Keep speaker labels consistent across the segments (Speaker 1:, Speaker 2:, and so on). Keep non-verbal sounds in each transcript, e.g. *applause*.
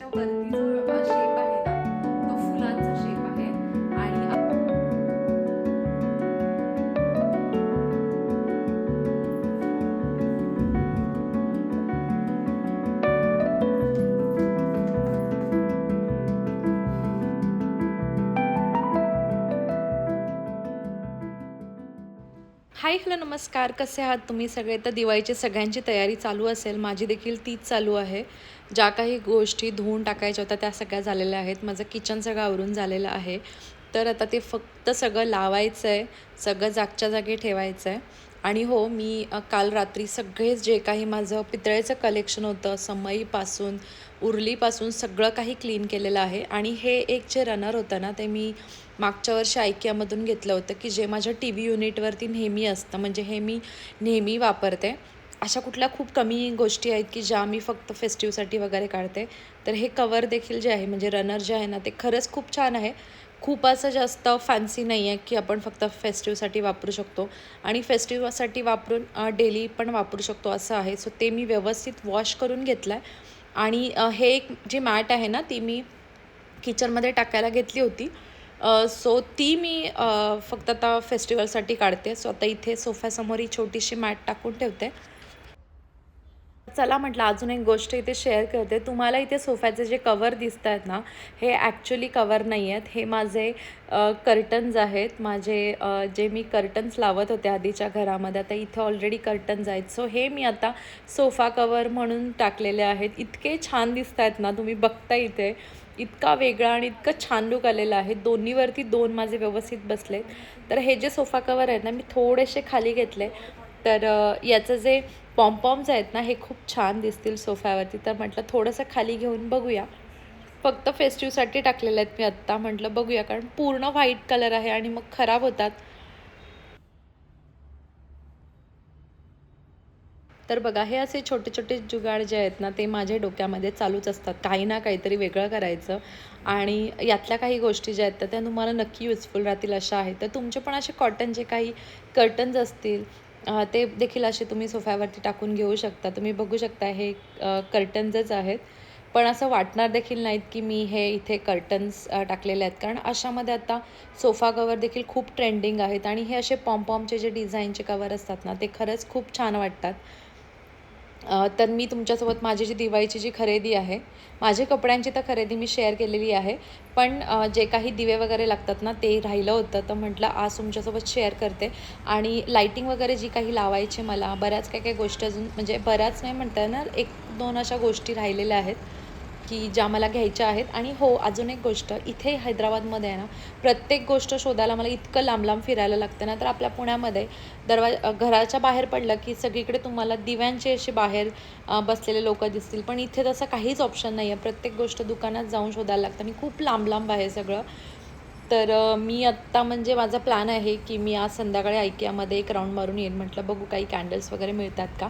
Speaker 1: ह्याच्या वरती नमस्कार कसे आहात तुम्ही सगळे? तर दिवाळीची सगळ्यांची तयारी चालू असेल. माझी देखील तीच चालू आहे. ज्या काही गोष्टी धुवून टाकायच्या होत्या त्या सगळ्या झालेल्या आहेत. माझं किचन सगळं आवरून झालेलं आहे. तर आता ते फक्त सगळं लावायचं आहे सगळं जागच्या जागी ठेवायचं आहे आणि हो मी काल रात्री सगळेच जे काही माझं पितळेचं कलेक्शन होतं समईपासून उरलीपासून सगळं काही क्लीन केलेलं आहे. आणि हे एक जे रनर होतं ना ते मी मागच्या वर्षी आयकियामधून घेतलं होतं की जे माझ्या टी व्ही युनिटवरती नेहमी असतं म्हणजे हे मी नेहमी वापरते. अशा कुठल्या खूप कमी गोष्टी आहेत की ज्या मी फक्त फेस्टिवसाठी वगैरे काढते. तर हे कवर देखील जे आहे म्हणजे रनर जे आहे ना ते खरंच खूप छान आहे. खूप असं जास्त फॅन्सी नाही आहे की आपण फक्त फेस्टिवसाठी वापरू शकतो. आणि फेस्टिवसाठी वापरून डेली पण वापरू शकतो असं आहे. सो ते मी व्यवस्थित वॉश करून घेतलं आहे आणि हे एक जी मॅट आहे ना ती मी किचनमध्ये टाकायला घेतली होती. सो ती मी फक्त आता फेस्टिवलसाठी काढते. सो आता इथे सोफ्यासमोर ही छोटीशी मॅट टाकून ठेवते. चला म्हटलं अजून एक गोष्ट इथे शेअर करते. तुम्हाला इथे सोफ्याचे जे कवर दिसत आहेत ना हे ॲक्च्युली कवर नाही आहेत हे माझे कर्टन्स आहेत. माझे जे मी कर्टन्स लावत होते आधीच्या घरामध्ये आता इथे ऑलरेडी कर्टन्स आहेत. सो हे मी आता सोफा कवर म्हणून टाकलेले आहेत. इतके छान दिसत आहेत ना तुम्ही बघता इथे. इतका वेगळा आणि इतकं छान लुक आलेलं आहे. दोन्हीवरती दोन माझे व्यवस्थित बसले तर हे जे सोफा कवर आहेत ना मी थोडेसे खाली घेतले. तर याचं जे पॉम्पॉम्स आहेत ना हे खूप छान दिसतील सोफ्यावरती तर म्हटलं थोडंसं खाली घेऊन बघूया. फक्त फेस्टिवसाठी टाकलेलं आहेत मी आत्ता. म्हटलं बघूया कारण पूर्ण व्हाईट कलर आहे आणि मग खराब होतात. तर बघा हे असे छोटे छोटे जुगाड जे आहेत ना ते माझ्या डोक्यामध्ये चालूच असतात. काही ना काहीतरी वेगळं करायचं. आणि यातल्या काही गोष्टी ज्या आहेत तर त्या तुम्हाला नक्की युजफुल राहतील अशा आहेत. तर तुमचे पण असे कॉटन जे काही कर्टन्स असतील ते देखील असे तुम्ही सोफ्यावरती टाकून घेऊ शकता. तुम्ही बघू शकता हे कर्टन्सच आहेत. पण असं वाटणार देखील नाहीत की मी हे इथे कर्टन्स टाकलेले आहेत. कारण अशामध्ये आता सोफा कवर देखील खूप ट्रेंडिंग आहेत. आणि हे असे पॉम्पॉमचे जे डिझाईनचे कवर असतात ना ते खरंच खूप छान वाटतात. तर मी तुमच्यासोबत माझी जी दिवाळीची जी खरेदी आहे माझे कपड्यांची तर खरेदी मी शेअर केलेली आहे पण जे काही दिवे वगैरे लागतात ना ते राहिलं होतं तर म्हटलं आज तुमच्यासोबत शेअर करते. आणि लाईटिंग वगैरे जी काही लावायची मला बऱ्याच काही काही गोष्टी अजून म्हणजे बऱ्याच नाही म्हणता येणार एक दोन अशा गोष्टी राहिलेल्या आहेत. की ज्या मला घ्यायच्या आहेत. आणि हो अजून एक गोष्ट इथे हैदराबादमध्ये आहे ना प्रत्येक गोष्ट शोधायला मला इतकं लांब लांब फिरायला लागतं ना तर आपल्या पुण्यामध्ये दरवा घराच्या बाहेर पडलं की सगळीकडे तुम्हाला दिव्यांचे असे बाहेर बसलेले लोक दिसतील. पण इथे तसं काहीच ऑप्शन नाही आहे प्रत्येक गोष्ट दुकानात जाऊन शोधायला लागतं. आणि खूप लांब लांब आहे सगळं. तर मी आत्ता म्हणजे माझा प्लॅन आहे की मी आज संध्याकाळी ऐकियामध्ये एक राऊंड मारून येईन. म्हटलं बघू काही कॅन्डल्स वगैरे मिळतात का?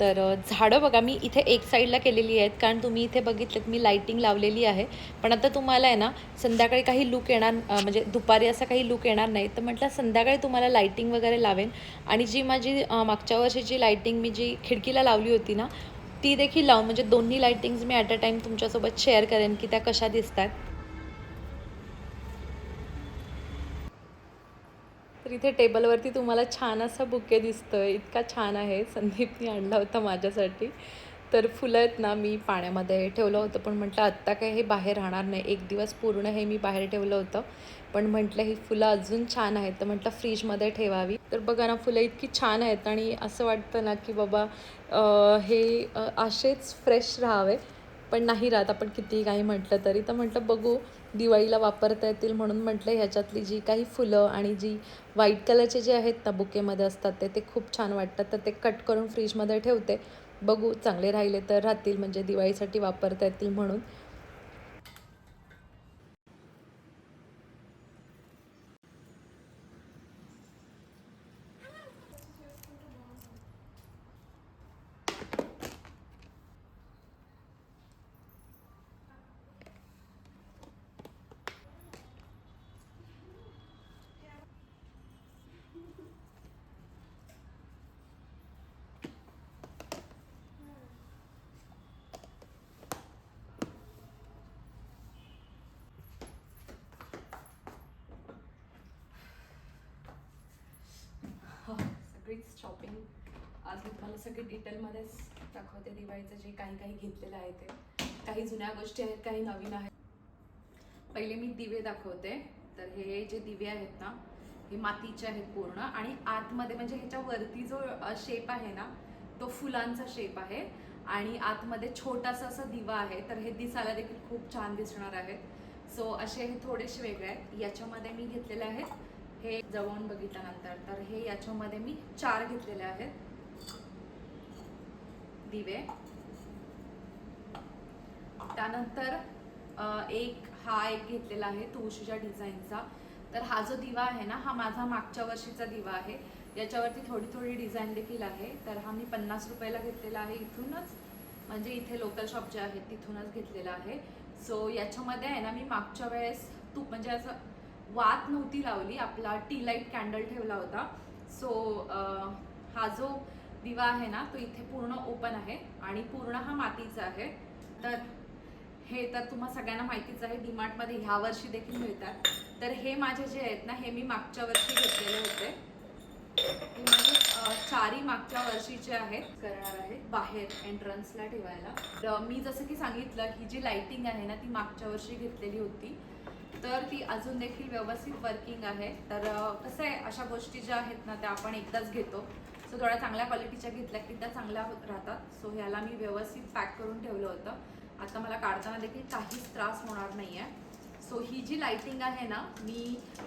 Speaker 1: तर झाडं बघा मी इथे एक साईडला केलेली आहेत कारण तुम्ही इथे बघितलं मी लाईटिंग लावलेली आहे. पण आता तुम्हाला आहे ना संध्याकाळी काही लुक येणार म्हणजे दुपारी असा काही लुक येणार नाही. तर म्हटलं संध्याकाळी तुम्हाला लाईटिंग वगैरे लावेन. आणि जी माझी मागच्या वर्षीची लाईटिंग मी जी खिडकीला लावली होती ना ती देखील लावून म्हणजे दोन्ही लाईटिंग्स मी ॲट अ टाईम तुमच्यासोबत शेअर करेन की त्या कशा दिसतात. तर इथे टेबलवरती तुम्हाला छान असा बुके दिसतोय. इतका छान आहे. संदीपने आणला होता माझ्यासाठी. तर फुलं आहेत ना मी पाण्यामध्ये ठेवलं होतं. पण म्हटलं आत्ता काय हे बाहेर राहणार नाही. एक दिवस पूर्ण हे मी बाहेर ठेवलं होतं. पण म्हटलं ही फुलं अजून छान आहेत. तर म्हटलं फ्रीजमध्ये ठेवावी. तर बघा ना फुलं इतकी छान आहेत. आणि असं वाटतं ना की बाबा हे असेच फ्रेश राहावे. पण नाही राहत. आपण कितीही काही म्हटलं तरी. तर म्हटलं बघू. दिवाळीला वापरता येतील म्हणून म्हटलं ह्याच्यातली जी काही फुलं आणि जी व्हाईट कलरचे जे आहेत ना बुकेमध्ये असतात ते ते खूप छान वाटतात. तर ते कट करून फ्रीजमध्ये ठेवते. बघू चांगले राहिले तर राहतील म्हणजे दिवाळीसाठी वापरता येतील म्हणून. शॉपिंग आज मी तुम्हाला सगळे डिटेलमध्येच दाखवते. दिवाळीचं जे काही काही घेतलेलं आहे ते. काही जुन्या गोष्टी आहेत काही नवीन आहेत. पहिले मी दिवे दाखवते. तर हे जे दिवे आहेत ना हे मातीचे आहेत पूर्ण. आणि आतमध्ये म्हणजे ह्याच्या वरती जो शेप आहे ना तो फुलांचा शेप आहे. आणि आतमध्ये छोटासा असा दिवा आहे. तर हे दिसायला देखील खूप छान दिसणार आहेत. सो असे हे थोडेसे वेगळे आहेत. याच्यामध्ये मी घेतलेले आहेत हे जवळून बघितल्यानंतर तर हे याच्यामध्ये मी चार घेतलेले आहेत. दिवे. त्यानंतर एक हा एक घेतलेला आहे तुळशीच्या डिझाईनचा. तर हा जो दिवा आहे ना हा माझा मागच्या वर्षीचा दिवा आहे. याच्यावरती थोडी थोडी डिझाईन देखील आहे. तर हा मी पन्नास रुपयाला घेतलेला आहे इथूनच. म्हणजे इथे लोकल शॉप जे आहेत तिथूनच घेतलेला आहे. सो याच्यामध्ये आहे ना मी मागच्या वेळेस तूप म्हणजे असं वात नव्हती लावली आपला टी लाइट कॅन्डल ठेवला होता. सो हा जो दिवा आहे ना तो इथे पूर्ण ओपन आहे आणि पूर्ण हा मातीचा आहे. तर हे तर तुम्हा सगळ्यांना माहितीच आहे डीमार्टमध्ये ह्या वर्षी देखील मिळतात. तर हे माझे जे आहेत ना हे मी मागच्या वर्षी घेतलेले होते. हे माझे मागच्या वर्षीचे आहेत. करणार आहेत बाहेर एंट्रन्सला ठेवायला. तर मी जसं की सांगितलं ही जी लाइटिंग आहे ना ती मागच्या वर्षी घेतलेली होती. तर ती अजून देखील व्यवस्थित वर्किंग आहे. तर कसं आहे अशा गोष्टी ज्या आहेत ना त्या आपण एकदाच घेतो. सो थोड्या चांगल्या क्वालिटीच्या घेतल्या की त्या चांगल्या होत राहतात. सो ह्याला मी व्यवस्थित पॅक करून ठेवलं होतं. आता मला काढताना देखील काहीच त्रास होणार नाही आहे सो ही जी लाइटिंग आहे ना मी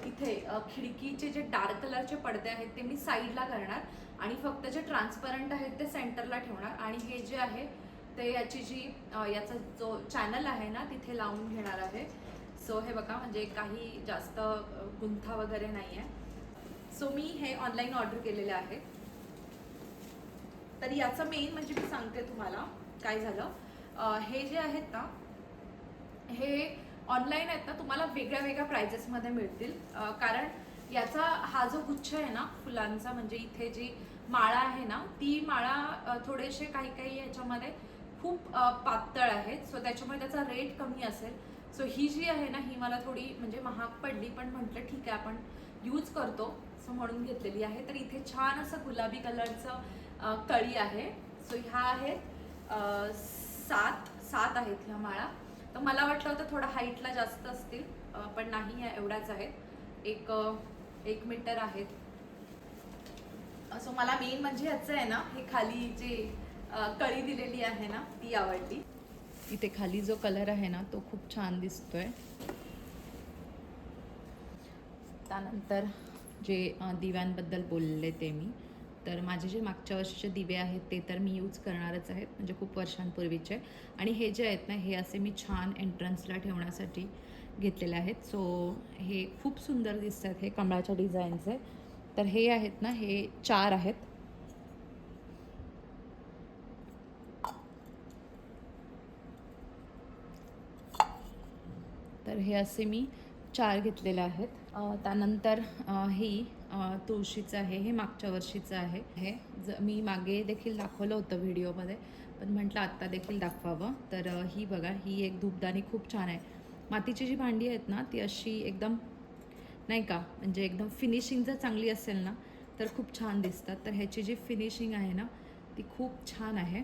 Speaker 1: इथे खिडकीचे जे डार्क कलरचे पडदे आहेत ते मी साईडला करणार. आणि फक्त जे ट्रान्सपरंट आहेत ते सेंटरला ठेवणार. आणि हे जे आहे ते याची जी याचा जो चॅनल आहे ना तिथे लावून घेणार आहे. सो हे बघा म्हणजे काही जास्त गुंथा वगैरे नाही आहे सो मी हे ऑनलाईन ऑर्डर केलेले आहे. तर याचं मेन म्हणजे मी सांगते तुम्हाला काय झालं. हे जे आहेत ना हे ऑनलाईन आहेत ना तुम्हाला वेगळ्या वेगळ्या प्रायजेसमध्ये मिळतील. कारण याचा हा जो गुच्छ आहे ना फुलांचा म्हणजे इथे जी माळा आहे ना ती माळा थोडेसे काही काही याच्यामध्ये खूप पातळ आहेत. सो त्याच्यामुळे त्याचा रेट कमी असेल. सो ही जी आहे ना ही मला थोडी म्हणजे महाग पडली पण म्हटलं ठीक आहे आपण यूज करतो. सो म्हणून घेतलेली आहे. तर इथे छान असं गुलाबी कलरचं कळी आहे. सो ह्या आहेत सात सात आहेत ह्या माळा. तर मला वाटलं होतं थोडं हाईटला जास्त असतील पण नाही या एवढ्याच आहेत. एक एक मीटर आहेत. सो मला मेन म्हणजे ह्याचं आहे ना हे खाली जे कळी दिलेली आहे ना ती आवडली. इथे खाली जो कलर आहे ना तो खूप छान दिसतोय. त्यानंतर जे दिव्यांबद्दल बोलले ते मी. तर माझे जे मागच्या वर्षीचे दिवे आहेत ते तर मी यूज करणारच आहेत म्हणजे खूप वर्षांपूर्वीचे. आणि हे जे आहेत ना हे असे मी छान एंट्रन्सला ठेवण्यासाठी घेतलेले आहेत. सो हे खूप सुंदर दिसत आहेत हे कमळाच्या डिझाईनचे. तर हे आहेत ना हे चार आहेत. हे असे मी चार घेतलेले आहेत. त्यानंतर ही तुळशीचं आहे हे मागच्या वर्षीचं आहे. हे ज मी मागे देखील दाखवलं होतं व्हिडिओमध्ये पण म्हटलं आत्ता देखील दाखवावं. तर ही बघा ही एक धूपदाणी खूप छान आहे. मातीची जी भांडी आहेत ना ती अशी एकदम नाही का म्हणजे एकदम फिनिशिंग जर चांगली असेल ना तर खूप छान दिसतात. तर ह्याची जी फिनिशिंग आहे ना ती खूप छान आहे.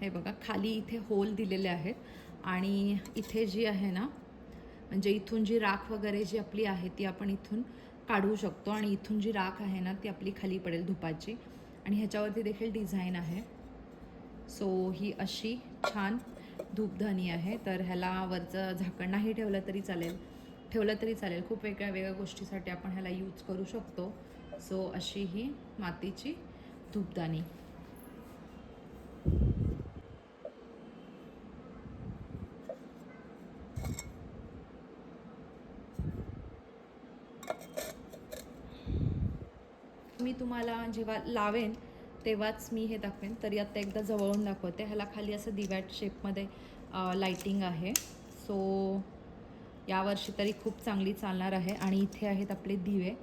Speaker 1: हे बघा खाली इथे होल दिलेले आहेत. आणि इथे जी आहे ना म्हणजे इथून जी राख वगैरे जी आपली आहे ती आपण इथून काढू शकतो आणि इथून जी राख आहे ना ती आपली खाली पडेल धुपाची. आणि ह्याच्यावरती देखील डिझाईन आहे. सो ही अशी छान धूपधानी आहे. तर ह्याला वरचं झाकण नाही ठेवलं तरी चालेल. ठेवलं तरी चालेल. खूप वेगळ्या वेगळ्या गोष्टीसाठी आपण ह्याला यूज करू शकतो. सो अशी ही मातीची धूपदानी मी तुम्हाला जेव्हा लावेन तेव्हाच मी हे दाखवेन. तरी आता एकदा जवळून दाखवते. ह्याला खाली असं दिव्याट शेपमध्ये लाइटिंग आहे. सो यावर्षी तरी खूप चांगली चालणार आहे. आणि इथे आहेत आपले दिवे.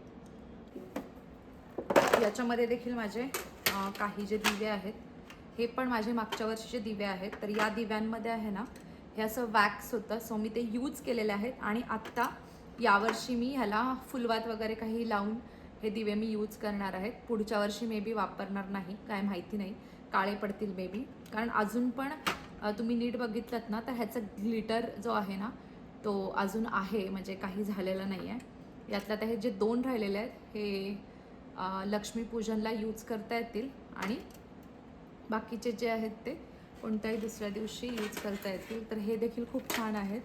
Speaker 1: याच्यामध्ये देखील माझे काही जे दिवे आहेत हे पण माझे मागच्या वर्षीचे दिवे आहेत. तर या दिव्यांमध्ये आहे ना हे असं वॅक्स होतं. सो मी ते यूज केलेले आहेत. आणि आत्ता यावर्षी मी ह्याला फुलवात वगैरे काही लावून हे दिवे मी यूज करणार आहेत पुढच्या वर्षी मे बी वापरणार नाही काय माहिती नाही. काळे पडतील मे बी कारण अजून पण तुम्ही नीट बघितलं ना तर ह्याचा ग्लिटर जो आहे ना तो अजून आहे म्हणजे काही झालेलं नाही आहे यातल्या तर हे जे दोन राहिलेले आहेत हे लक्ष्मीपूजनला यूज करता येतील आणि बाकीचे जे आहेत ते कोणत्याही दुसऱ्या दिवशी यूज करता येतील. तर हे देखील खूप छान आहेत.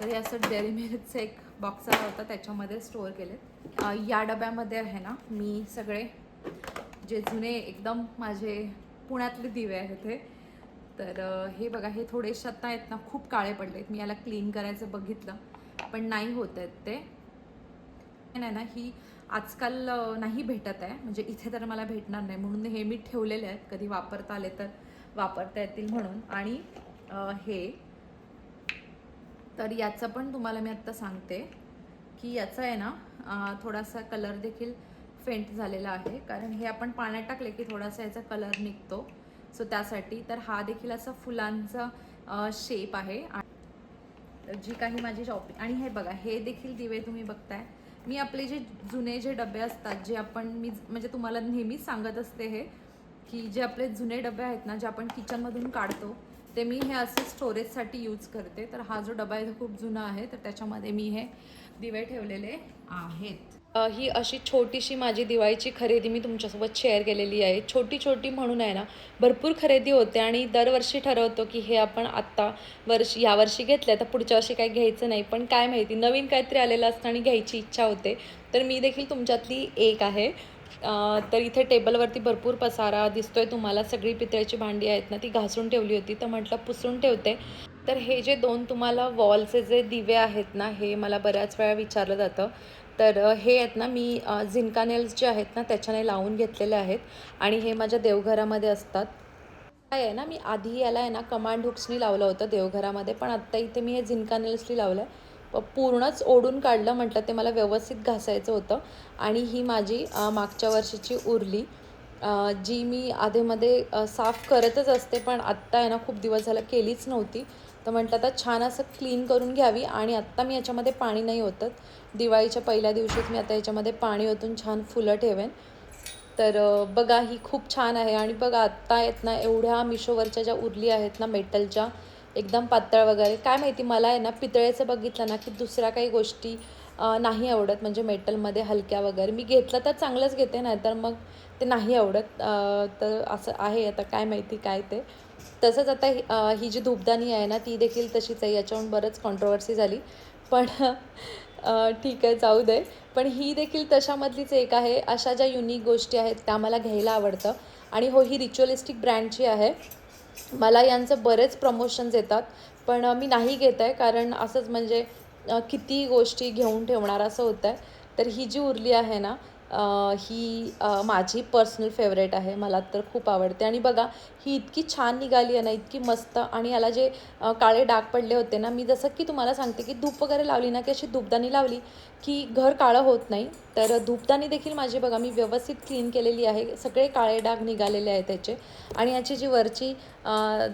Speaker 1: तर हे असं डेअरी मिल्कचं एक बॉक्स आला होता त्याच्यामध्ये स्टोअर केलेत. या डब्यामध्ये आहे ना मी सगळे जे जुने एकदम माझे पुण्यातले दिवे आहेत हे तर हे बघा हे थोडे आता आहेत ना खूप काळे पडले आहेत मी याला क्लीन करायचं बघितलं पण नाही होत आहेत ते. नाही ना ही आजकाल नाही भेटत आहे. म्हणजे इथे तर मला भेटणार नाही. म्हणून हे मी ठेवलेले आहेत. कधी वापरता आले तर वापरता येतील म्हणून. आणि हे तर याचं पण तुम्हाला मी आत्ता सांगते की याचं आहे ना थोडासा कलर देखील फेंट झालेला आहे. कारण हे आपण पाण्यात टाकले की थोडासा याचा कलर निघतो. सो त्यासाठी तर हा देखील असा फुलांचा शेप आहे. जी काही माझी शॉपिंग आणि हे बघा हे देखील दिवे तुम्ही बघताय. मी आपले जे जुने जे डबे असतात जे आपण मी म्हणजे तुम्हाला नेहमीच सांगत असते हे की जे आपले जुने डबे आहेत ना जे आपण किचनमधून काढतो ते मी हे असे स्टोरेजसाठी यूज करते. तर हा जो डबा आहे तो खूप जुना आहे. तर त्याच्यामध्ये मी हे दिवे ठेवलेले आहेत. ही अशी छोटीशी माझी दिवाळीची खरेदी मी तुमच्यासोबत शेअर केलेली आहे. छोटी छोटी म्हणून आहे ना भरपूर खरेदी होते आणि दरवर्षी ठरवतो की हे आपण आत्ता वर्षी यावर्षी घेतलं तर पुढच्या वर्षी काही घ्यायचं नाही. पण काय माहिती नवीन काहीतरी आलेलं असतं आणि घ्यायची इच्छा होते. तर मी देखील तुमच्यातली एक आहे. तर इथे टेबलवरती भरपूर पसारा दिसतोय तुम्हाला. सगळी पितळ्याची भांडी आहेत ना ती घासून ठेवली होती. तर म्हटलं पुसून ठेवते. तर हे जे दोन तुम्हाला वॉलचे जे दिवे आहेत ना हे मला बऱ्याच वेळा विचारलं जातं. तर हे आहेत ना मी अ, झिंका नेल्स जे आहेत ना त्याच्याने लावून घेतलेले आहेत आणि हे माझ्या देवघरामध्ये असतात. काय आहे ना मी आधी याला आहे ना कमांड हुक्सनी लावलं होतं देवघरामध्ये पण आत्ता इथे मी हे झिंका नेल्सनी लावलं आहे पूर्णच ओढून काढलं म्हटलं ते मला व्यवस्थित घासायचं होतं आणि ही माझी मागच्या वर्षीची उरली. जी मी आधेमध्ये साफ करतच असते पण आत्ता आहे ना खूप दिवस झालं केलीच नव्हती. तर म्हटलं आता छान असं क्लीन करून घ्यावी आणि आत्ता मी याच्यामध्ये पाणी नाही ओतत. दिवाळीच्या पहिल्या दिवशीच मी आता याच्यामध्ये पाणी ओतून छान फुलं ठेवेन. तर बघा ही खूप छान आहे आणि बघा आत्ता आहेत ना एवढ्या मिशोवरच्या ज्या उरली आहेत ना मेटलच्या एकदम पातळ वगैरे. काय माहिती मला आहे ना पितळेचं बघितलं ना की दुसऱ्या काही गोष्टी नाही आवडत. म्हणजे मेटलमध्ये हलक्या वगैरे. मी घेतलं तर चांगलंच घेते नाही तर मग ते नाही आवडत. तर असं आहे आता काय माहिती काय ते. तसंच आता ही जी धूपदाणी आहे ना ती देखील तशीच आहे. याच्यावरून बरंच कॉन्ट्रोवर्सी झाली. पण ठीक आहे जाऊ दे. पण ही देखील तशामधलीच एक आहे. अशा ज्या युनिक गोष्टी आहेत त्या मला घ्यायला आवडतं. आणि हो ही रिच्युअलिस्टिक ब्रँडची आहे मला यांचं बरेच प्रमोशन्स येतात. पण मी नाही घेत आहे. कारण असंच म्हणजे किती गोष्टी घेऊन ठेवणार असं होतं आहे तर ही जी उरली आहे ना ही माझी पर्सनल फेवरेट आहे. मला तर खूप आवडते. आणि बघा ही इतकी छान निघाली आहे ना इतकी मस्त आणि याला जे काळे डाग पडले होते ना मी जसं की तुम्हाला सांगते की धूप वगैरे लावली ना की अशी धूपदाणी लावली की घर काळं होत नाही. तर धूपदाणी देखील माझी बघा मी व्यवस्थित क्लीन केलेली आहे. सगळे काळे डाग निघालेले आहेत त्याचे आणि याची जी वरची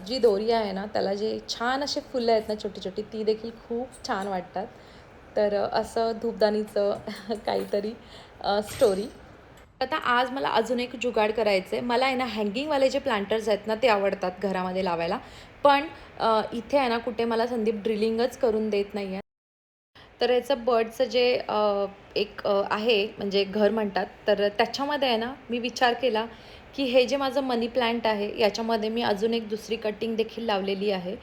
Speaker 1: जी दोरी आहे ना त्याला जे छान असे फुलं आहेत ना छोटी छोटी ती देखील खूप छान वाटतात. तर असं धूपदाणीचं *laughs* काहीतरी स्टोरी आता आज मला अजून एक जुगाड करायचं आहे मला आहे ना हँगिंगवाले जे प्लांटर्स आहेत ना ते आवडतात घरामध्ये लावायला. पण इथे आहे ना कुठे मला संदीप ड्रिलिंगच करून देत नाही आहे तर याचं बर्डचं जे एक आहे म्हणजे घर म्हणतात. तर त्याच्यामध्ये आहे ना मी विचार केला की हे जे माझं मनी प्लांट आहे याच्यामध्ये मी अजून एक दुसरी कटिंग देखील लावलेली आहे.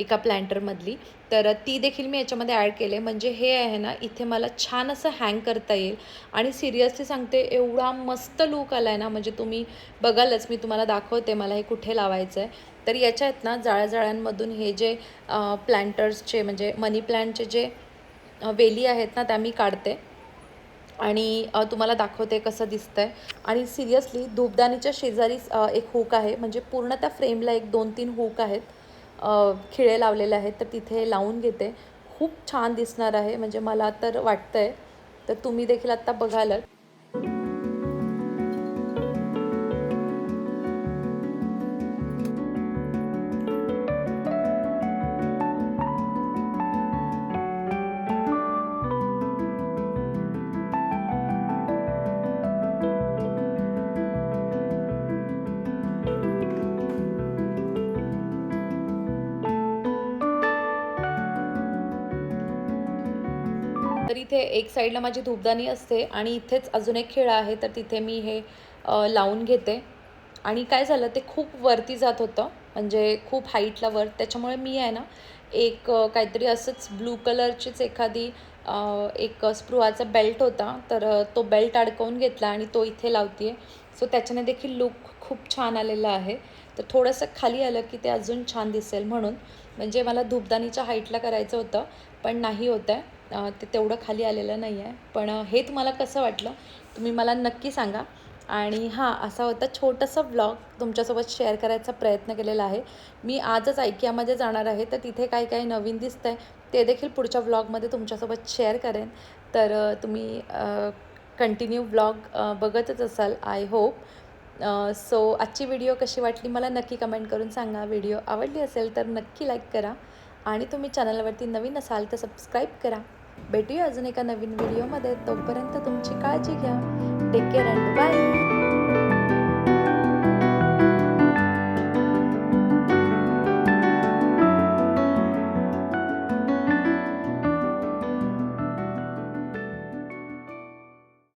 Speaker 1: एका प्लॅन्टरमधली. तर ती देखील मी याच्यामध्ये ॲड केले. म्हणजे हे आहे ना इथे मला छान असं हँग करता येईल. आणि सिरियसली सांगते एवढा मस्त लूक आला आहे ना म्हणजे तुम्ही बघालच मी तुम्हाला दाखवते मला हे कुठे लावायचं आहे तर याच्यात ना जाळ्याजाळ्यांमधून हे जे प्लॅन्टर्सचे म्हणजे मनी प्लॅन्टचे जे वेली आहेत ना त्या मी काढते. आणि तुम्हाला दाखवते कसं दिसतंय. आणि सिरियसली धूपदाणीच्या शेजारीच एक हुक आहे. म्हणजे पूर्ण त्या फ्रेमला एक दोन तीन हुक आहेत. खिळे लावलेले आहेत तर तिथे लावून घेते. खूप छान दिसणार आहे. म्हणजे मला तर वाटतंय. तर तुम्ही देखील आत्ता बघालच तर इथे एक साईडला माझी धूपदाणी असते आणि इथेच अजून एक खेळ आहे तर तिथे मी हे लावून घेते. आणि काय झालं ते खूप वरती जात होतं म्हणजे खूप हाईटला वर. त्याच्यामुळे मी आहे ना एक काहीतरी असंच ब्लू कलरचीच एखादी एक स्प्रुहाचा बेल्ट होता तर तो बेल्ट अडकवून घेतला आणि तो इथे लावते सो त्याच्याने देखील लुक खूप छान आलेला आहे. तर थोडंसं खाली आलं की ते अजून छान दिसेल म्हणून. म्हणजे मला धूपदाणीच्या हाईटला करायचं होतं पण नाही होत आहे ते तेवढं खाली आलेलं नाही आहे पण हे तुम्हाला कसं वाटलं? तुम्ही मला नक्की सांगा. आणि हां असा होता छोटासा व्लॉग तुमच्यासोबत शेअर करायचा प्रयत्न केलेला आहे. मी आजच ऐकियामध्ये जाणार आहे तर तिथे काय काय नवीन दिसतं आहे ते देखील पुढच्या व्लॉगमध्ये तुमच्यासोबत शेअर करेन. तर तुम्ही कंटिन्यू व्लॉग बघतच असाल आय होप सो आजची व्हिडिओ कशी वाटली मला नक्की कमेंट करून सांगा. व्हिडिओ आवडली असेल तर नक्की लाईक करा. आणि तुम्ही चॅनलवरती नवीन असाल तर सबस्क्राईब करा. भेटूया अजून एका नवीन व्हिडिओमध्ये तोपर्यंत तुमची काळजी घ्या. Take care and bye